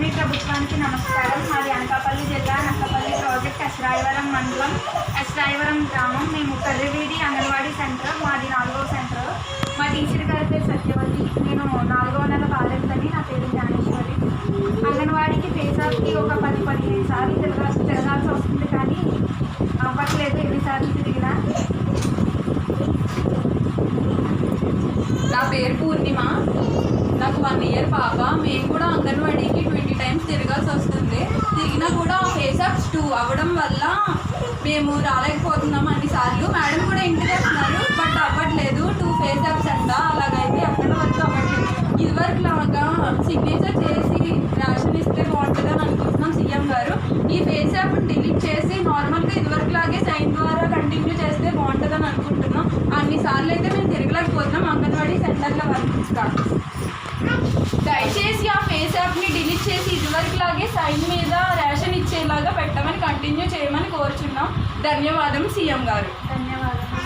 మీ ప్రభుత్వానికి నమస్కారం. మాది అనకాపల్లి జిల్లా నక్కపల్లి ప్రాజెక్ట్ అశ్రాయవరం మండలం అశ్రాయవరం గ్రామం. మేము కర్రివీడి అంగన్వాడీ సెంటర్ మాది నాలుగో సెంటర్. మా టీచర్ గారి పేరు సత్యవతి. నేను నాలుగవ నెల బాలింతని. నా పేరు జ్ఞానేశ్వరి. అంగన్వాడీకి ఫేసాప్కి ఒక పది పదిహేను సార్లు తిరగా తిరగాల్సి వస్తుంది కానీ అవ్వట్లేదు. ఎన్నిసార్లు తిరిగినా. నా పేరు పూర్ణిమ. నాకు వన్ ఇయర్ పాప మేము కూడా అంగన్వాడీకి ట్వంటీ టైమ్స్ తిరగాల్సి వస్తుంది తిరిగినా కూడా ఫేస్ అప్స్ టూ అవ్వడం వల్ల మేము రాలేకపోతున్నాం అన్నిసార్లు. మేడం కూడా ఇంటికి వస్తున్నారు బట్ అవ్వట్లేదు. టూ ఫేస్ అప్స్ అంట అలాగైతే అక్కడ వరకు అవ్వట్లేదు. ఇదివరకు లాగా సిగ్నేచర్ చేసి రేషన్ ఇస్తే బాగుంటుందని అనుకుంటున్నాం సీఎం గారు. ఈ ఫేస్ యాప్ డిలీట్ చేసి నార్మల్గా ఇదివరకు లాగే సైన్ ద్వారా కంటిన్యూ చేస్తే బాగుంటుందని అనుకుంటున్నాం. అన్నిసార్లు అయితే మేము తిరగలేకపోతున్నాం. అంగన్వాడీ సెంటర్ల వరకు దయచేసి ఆ ఫేస్ యాప్ని డిలీట్ చేసి ఇదివరకు లాగే సైన్ మీద పెట్టమని కంటిన్యూ చేయమని కోరుచున్నాం. ధన్యవాదం సీఎం గారు. ధన్యవాదాలు